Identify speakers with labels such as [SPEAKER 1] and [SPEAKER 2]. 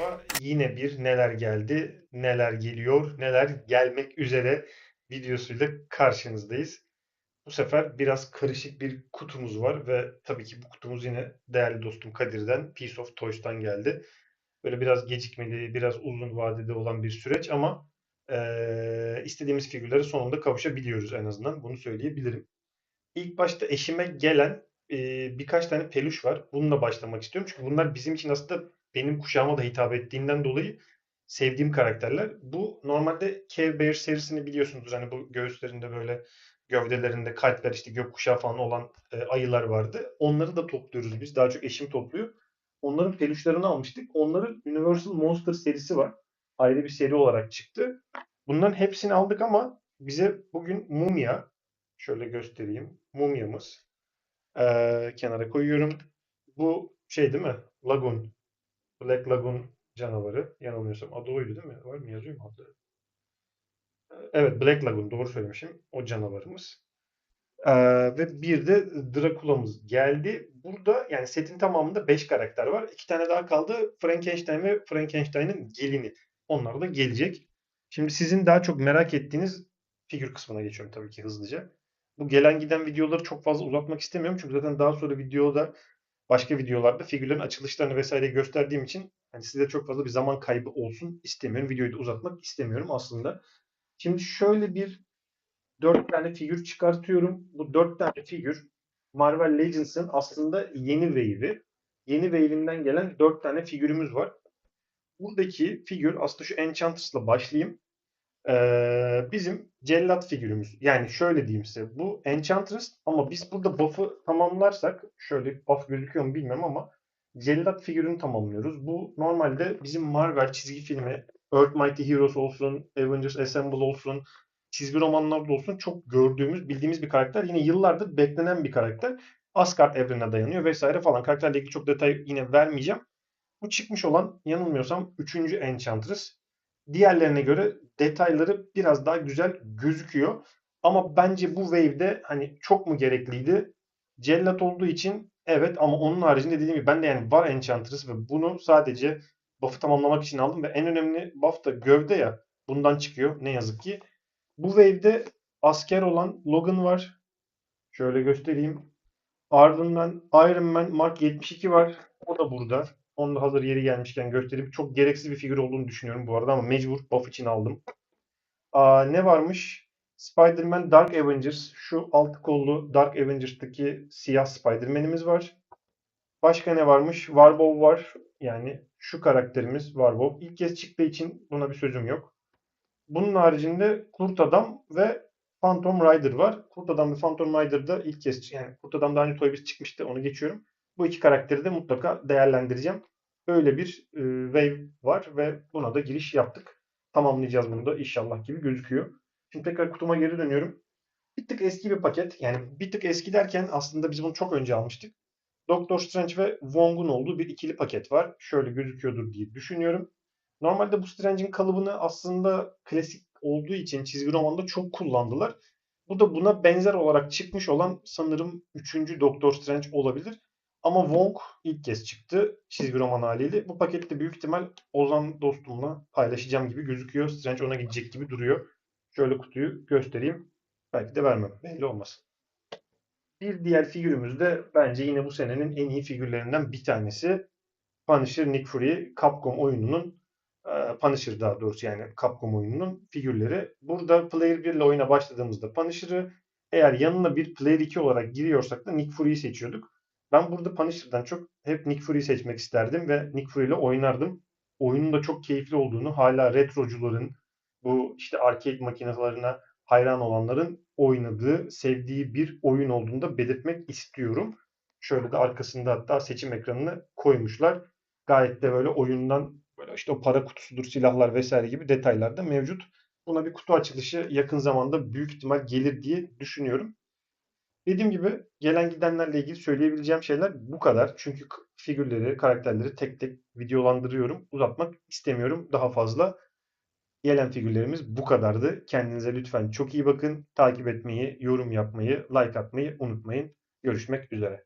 [SPEAKER 1] tarafa yine bir neler geldi, neler geliyor, neler gelmek üzere videosuyla karşınızdayız. Bu sefer biraz karışık bir kutumuz var ve tabii ki bu kutumuz yine değerli dostum Kadir'den, Piece of Toys'tan geldi. Böyle biraz gecikmeli, biraz uzun vadede olan bir süreç ama eee, istediğimiz figürlere sonunda kavuşabiliyoruz en azından. Bunu söyleyebilirim. İlk başta eşime gelen eee, birkaç tane peluş var. Bununla başlamak istiyorum. Çünkü bunlar bizim için aslında benim kuşağıma da hitap ettiğinden dolayı sevdiğim karakterler. Bu normalde Care Bear serisini biliyorsunuzdur. Hani bu göğüslerinde böyle gövdelerinde kalpler işte gökkuşağı falan olan e, ayılar vardı. Onları da topluyoruz biz. Daha çok eşim topluyor. Onların peluşlarını almıştık. Onların Universal Monster serisi var. Ayrı bir seri olarak çıktı. Bunların hepsini aldık ama bize bugün mumya şöyle göstereyim. Mumyamız. Ee, kenara koyuyorum. Bu şey değil mi? Lagoon. Black Lagoon canavarı. Yanılmıyorsam adı oydu değil mi? Var mı? Yazıyor mu adı? Evet Black Lagoon doğru söylemişim. O canavarımız. Ee, ve bir de Dracula'mız geldi. Burada yani setin tamamında 5 karakter var. 2 tane daha kaldı. Frankenstein ve Frankenstein'in gelini. Onlar da gelecek. Şimdi sizin daha çok merak ettiğiniz figür kısmına geçiyorum tabii ki hızlıca. Bu gelen giden videoları çok fazla uzatmak istemiyorum. Çünkü zaten daha sonra videoda başka videolarda figürlerin açılışlarını vesaire gösterdiğim için hani size çok fazla bir zaman kaybı olsun istemiyorum. Videoyu da uzatmak istemiyorum aslında. Şimdi şöyle bir 4 tane figür çıkartıyorum. Bu 4 tane figür Marvel Legends'ın aslında yeni wave'i. Yeni wave'inden gelen 4 tane figürümüz var. Buradaki figür aslında şu Enchantress'la başlayayım. Ee, bizim cellat figürümüz. Yani şöyle diyeyim size. Bu Enchantress ama biz burada buff'ı tamamlarsak şöyle buff gözüküyor mu bilmiyorum ama cellat figürünü tamamlıyoruz. Bu normalde bizim Marvel çizgi filmi Earth Mighty Heroes olsun, Avengers Assemble olsun, çizgi romanlarda olsun çok gördüğümüz, bildiğimiz bir karakter. Yine yıllardır beklenen bir karakter. Asgard evrenine dayanıyor vesaire falan. Karakterle ilgili çok detay yine vermeyeceğim. Bu çıkmış olan yanılmıyorsam 3. Enchantress. Diğerlerine göre detayları biraz daha güzel gözüküyor. Ama bence bu wave'de hani çok mu gerekliydi? Cellat olduğu için evet ama onun haricinde dediğim gibi ben de yani var Enchantress ve bunu sadece buff'ı tamamlamak için aldım ve en önemli buff da gövde ya bundan çıkıyor ne yazık ki. Bu wave'de asker olan Logan var. Şöyle göstereyim. Ardından Iron Man Mark 72 var. O da burada. Onu da hazır yeri gelmişken göstereyim. Çok gereksiz bir figür olduğunu düşünüyorum bu arada ama mecbur buff için aldım. Aa, ne varmış? Spider-Man Dark Avengers. Şu alt kollu Dark Avengers'taki siyah Spider-Man'imiz var. Başka ne varmış? Warbow var. Yani şu karakterimiz Warbow. İlk kez çıktığı için buna bir sözüm yok. Bunun haricinde Kurt Adam ve Phantom Rider var. Kurt Adam ve Phantom Rider'da ilk kez yani Kurt Adam daha önce Toy Biz çıkmıştı onu geçiyorum. Bu iki karakteri de mutlaka değerlendireceğim. Öyle bir e, wave var ve buna da giriş yaptık. Tamamlayacağız bunu da inşallah gibi gözüküyor. Şimdi tekrar kutuma geri dönüyorum. Bir tık eski bir paket. Yani bir tık eski derken aslında biz bunu çok önce almıştık. Doctor Strange ve Wong'un olduğu bir ikili paket var. Şöyle gözüküyordur diye düşünüyorum. Normalde bu Strange'in kalıbını aslında klasik olduğu için çizgi romanda çok kullandılar. Bu da buna benzer olarak çıkmış olan sanırım 3. Doctor Strange olabilir. Ama Wong ilk kez çıktı çizgi roman haliyle. Bu pakette büyük ihtimal Ozan dostumla paylaşacağım gibi gözüküyor. Strange ona gidecek gibi duruyor. Şöyle kutuyu göstereyim. Belki de vermem. Belli olmaz. Bir diğer figürümüz de bence yine bu senenin en iyi figürlerinden bir tanesi. Punisher Nick Fury Capcom oyununun e, Punisher daha doğrusu yani Capcom oyununun figürleri. Burada Player 1 ile oyuna başladığımızda Punisher'ı eğer yanına bir Player 2 olarak giriyorsak da Nick Fury'yi seçiyorduk. Ben burada Punisher'dan çok hep Nick Fury'yi seçmek isterdim ve Nick Fury ile oynardım. Oyunun da çok keyifli olduğunu hala retrocuların bu işte arcade makinelerine hayran olanların oynadığı, sevdiği bir oyun olduğunu da belirtmek istiyorum. Şöyle de arkasında hatta seçim ekranını koymuşlar. Gayet de böyle oyundan böyle işte o para kutusudur, silahlar vesaire gibi detaylar da mevcut. Buna bir kutu açılışı yakın zamanda büyük ihtimal gelir diye düşünüyorum. Dediğim gibi gelen gidenlerle ilgili söyleyebileceğim şeyler bu kadar. Çünkü figürleri, karakterleri tek tek videolandırıyorum. Uzatmak istemiyorum daha fazla. Gelen figürlerimiz bu kadardı. Kendinize lütfen çok iyi bakın. Takip etmeyi, yorum yapmayı, like atmayı unutmayın. Görüşmek üzere.